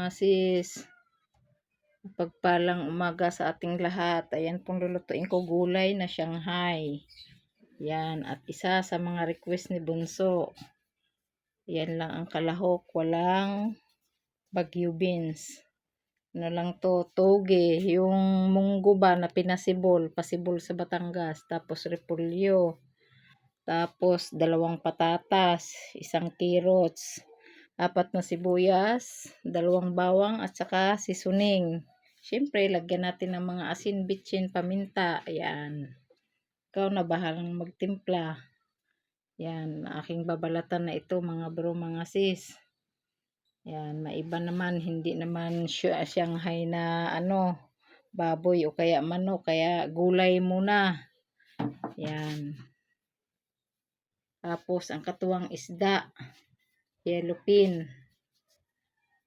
mga sis. Pagpalang umaga sa ating lahat. Ayan pong lulutuin ko gulay na Shanghai. Yan. At isa sa mga request ni Bunso. Yan lang ang kalahok. Walang bagyo beans. Ano lang to, toge. Yung munggo ba na pinasibol. Pasibol sa Batangas. Tapos repulyo. Tapos dalawang patatas. Isang carrots apat na sibuyas, dalawang bawang at saka seasoning. Siyempre, lagyan natin ng mga asin, bitchin, paminta. Ayan. Ikaw na bahalang magtimpla. Yan, aking babalatan na ito mga bro, mga sis. Yan, maiba naman, hindi naman Shanghai na ano, baboy o kaya manok, kaya gulay muna. Yan. Tapos, ang katuwang isda yellow pin.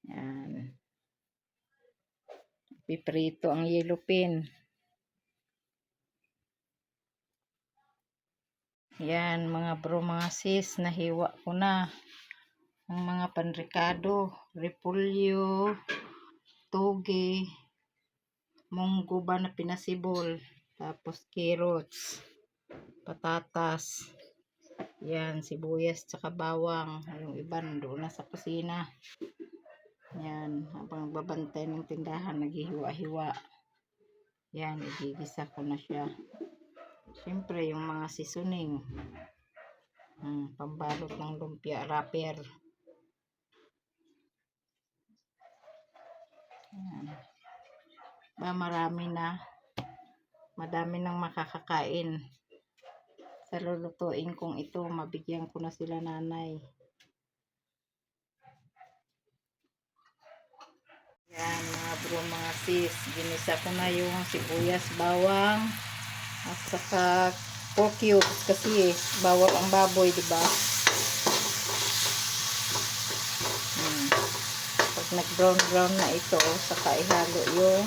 Yan. Piprito ang yellow pin. Yan, mga bro, mga sis, nahiwa ko na. Ang mga panrikado, repulyo, toge, munggo ba na pinasibol, tapos carrots, patatas, yan, sibuyas tsaka bawang. Yung iba nandoon na sa kusina. Yan, habang nagbabantay ng tindahan, naghihiwa-hiwa. Yan, igigisa ko na siya. Siyempre, yung mga seasoning. Hmm, pambalot ng lumpia wrapper. Yan. Ba, marami na. Madami nang makakakain sa lulutuin kong ito, mabigyan ko na sila nanay. Yan mga bro, mga sis. Ginisa ko na yung sibuyas, bawang, at saka pork cubes kasi eh, bawal ang baboy, di? Hmm. Pag nag-brown brown na ito, saka ihalo yung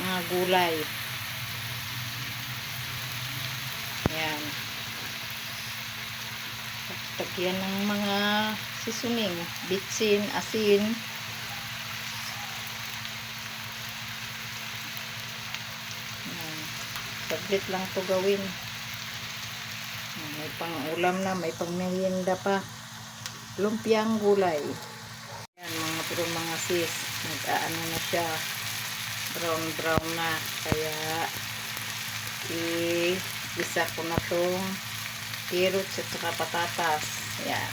mga gulay. Ayan. Tagyan ng mga seasoning. Bitsin, asin. Saglit lang to gawin. May pang ulam na, may pang merienda pa. Lumpiang gulay. Ayan mga pero mga sis. Nag-aano na siya. Brown brown na. Kaya i isa ko na tong carrots at saka patatas. Ayan.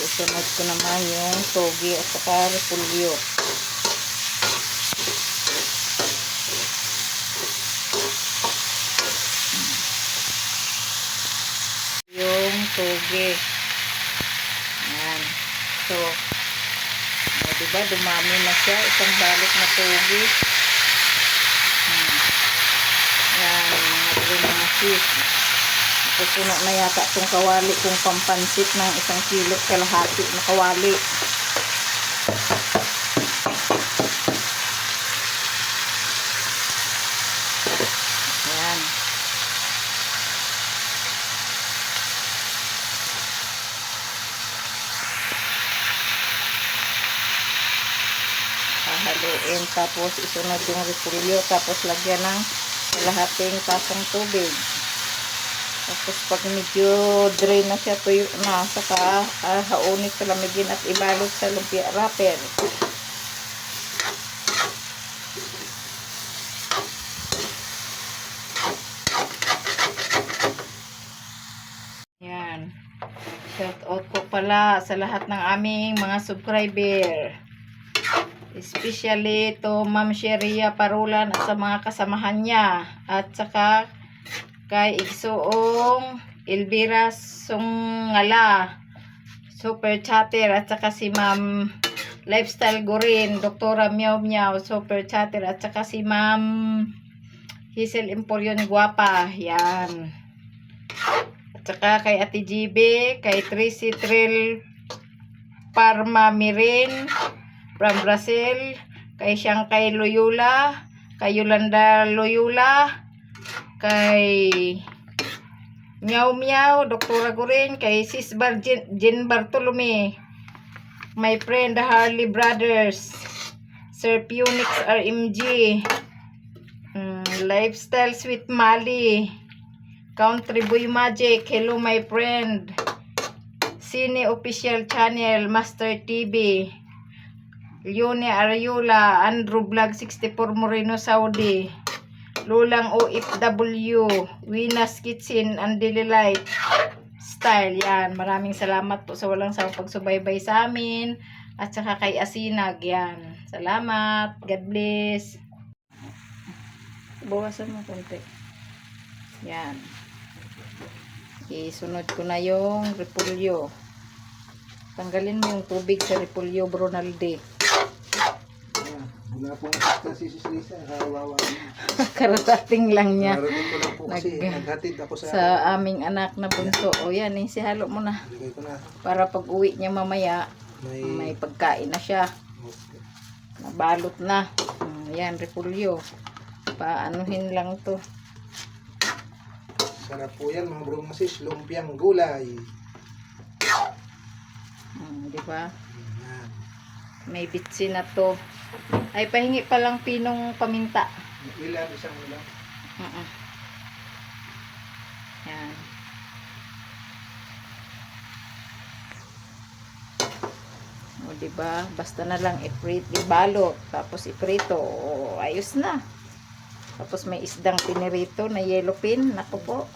Susunod ko naman yung togi at saka repulyo. yung toge. Ayan. So, o, diba, dumami na siya. Isang balot na toge. Hmm. Ayan, tuloy mga sis. Pupuno na yata itong kawali kung pampansit ng isang kilo kalahati na kawali. Ayan. Haluin tapos isunod yung repulyo tapos lagyan ng kalahating tasang tubig. Tapos pag medyo dry na siya tuyo na saka uh, haunit sa lamigin at ibalot sa lumpia wrapper. Yan. Shout out po pala sa lahat ng aming mga subscriber Especially to Ma'am Sheria Parulan at sa mga kasamahan niya. At saka kay Igsoong Elvira Sungala. Super chatter. At saka si Ma'am Lifestyle Gurin. Doktora Miao Miao. Super chatter. At saka si Ma'am Hazel Emporion Guapa. Yan. At saka kay Ate GB. Kay Tracy Trill Parma Mirin from Brazil. Kay siyang kay Loyola. Kay Yolanda Loyola. Kay Meow Meow, Doktora Gurin, kay Sis Jen Bartolome, my friend Harley Brothers, Sir Punix RMG, mm, Lifestyle Sweet Mali, Country Boy Magic, hello my friend, Cine Official Channel, Master TV, Leone Ariola, Andrew Vlog 64 Moreno Saudi, Lulang OFW, Winas Kitchen and Daily Light Style. Yan. Maraming salamat po sa walang sawang pagsubaybay sa amin. At saka kay Asinag. Yan. Salamat. God bless. Bawasan mo konti. Yan. Isunod ko na yung repulyo. Tanggalin mo yung tubig sa repulyo, Brunalde. Ayan, assistant si Sis Lisa. Kawawa niya. Kararating lang niya. Narating ko lang po kasi Nag- naghatid ako sa... sa aming anak na bunso. O yan, eh, si halo mo na. Lagay ko na. Para pag uwi niya mamaya, May... may pagkain na siya. Nabalot na. Hmm, yan, repulyo. Paanuhin lang to. Sarap po yan mga bro mga sis. Lumpiang gulay. Hmm, di ba? Ayan. May bitsin na to. Ay, pahingi pa lang pinong paminta. Ilan, isang ulam. Mm-mm. Yan. O, di ba? Basta na lang i-prito, ibalot, tapos iprito. O, ayos na. Tapos may isdang pinirito na yellow pin. Naku po.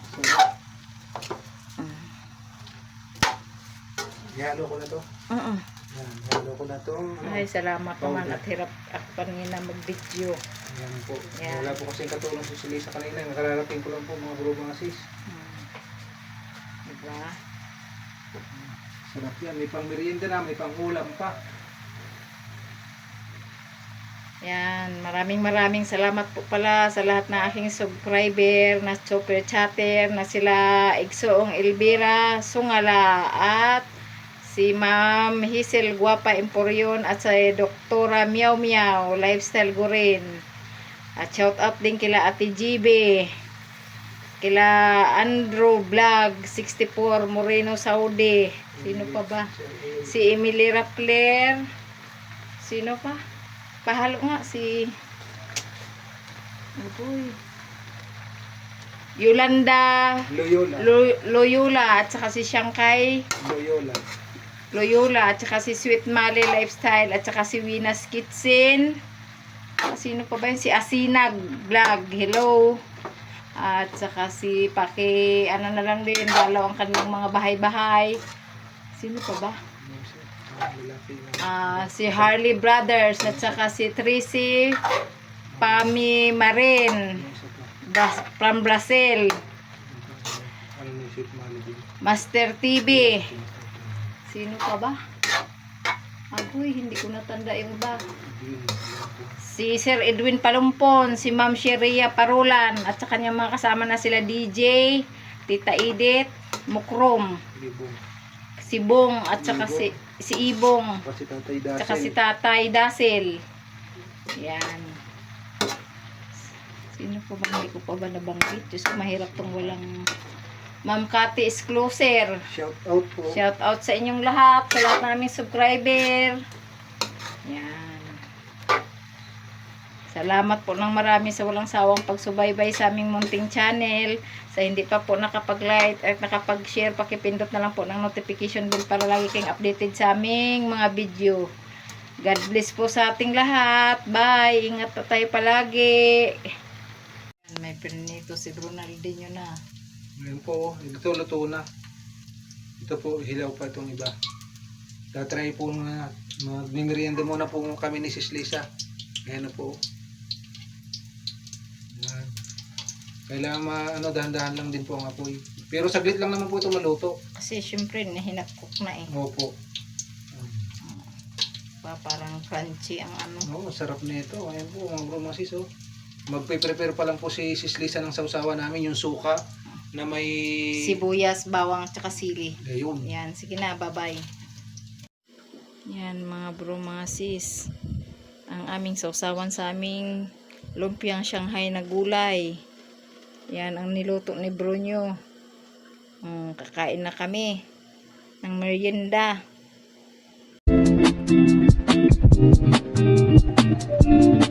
Ihalo ko na to. Mm-mm. Yan, ihalo ko na to. Ay, salamat naman at hirap ako kanina mag-video. Yan po. Yan. Wala po kasing katulong si Lisa kanina. Nakararating ko lang po mga bro mga sis. Hmm. Diba? Sarap yan. May pang merienda na, may pang ulam pa. Yan, maraming maraming salamat po pala sa lahat ng aking subscriber na super chatter na sila Igsoong Elvira Sungala at si Ma'am Hazel Guapa Emporion at sa Doktora Miao Miao Lifestyle Gurin. At shout out din kila Ate GB, kila Andrew Vlog 64 Moreno Saudi. Sino pa ba? Si Emily Rappler. Sino pa? Pahalo nga si Agoy. Yolanda Loyola. Lo- Loyola at saka si Shanghai Loyola. Loyola at saka si Sweet Mali Lifestyle at saka si Winas Kitchen. Ah, Sino pa ba yun? Si Asinag Vlog. Hello. At saka si Paki, ano na lang din, dalaw ang kanilang mga bahay-bahay. Sino pa ba? Ah, si Harley Brothers at saka si Tracy Pami Marin. Bras- from Brazil? Master TV sino pa ba? Agoy, hindi ko natanda yung ba si Sir Edwin Palumpon si Ma'am Sheria Parulan at sa kanyang mga kasama na sila DJ Tita Edith Mukrom si Bong at saka si, si Ibong Dasil. Tsaka si Tatay Dasil. Yan. Sino po ba? Hindi ko pa ba nabanggit? Diyos mahirap tong walang... Ma'am Cathy Excluser. Shout out po. Shout out sa inyong lahat. Sa lahat naming subscriber. Yan. Salamat po ng marami sa walang sawang pagsubaybay sa aming munting channel. Sa hindi pa po nakapag-like at nakapag-share, pakipindot na lang po ng notification bell para lagi kayong updated sa aming mga video. God bless po sa ating lahat. Bye! Ingat po tayo palagi. May prinito si Brunaldinho na. Ngayon po, ito luto na. Ito po, hilaw pa itong iba. Tatry po na, magmimerienda muna po kami ni Sis Lisa. Ayan na po. Ayan. Kailangan ma, ano, dahan-dahan lang din po ang apoy. Pero saglit lang naman po ito maluto. Kasi syempre, nahinakok na eh. Opo. Pa, parang crunchy ang ano. Oo, sarap na ito. Ayan po, mga bro, mga sis, oh. Magpe-prepare pa lang po si Sis Lisa ng sausawa namin, yung suka na may sibuyas, bawang, tsaka sili. Ayun. Yan, sige na, bye-bye. Yan mga bro, mga sis. Ang aming sausawan sa aming lumpiang Shanghai na gulay. Yan ang niluto ni Bruno. Um, mm, kakain na kami ng merienda. Thank you.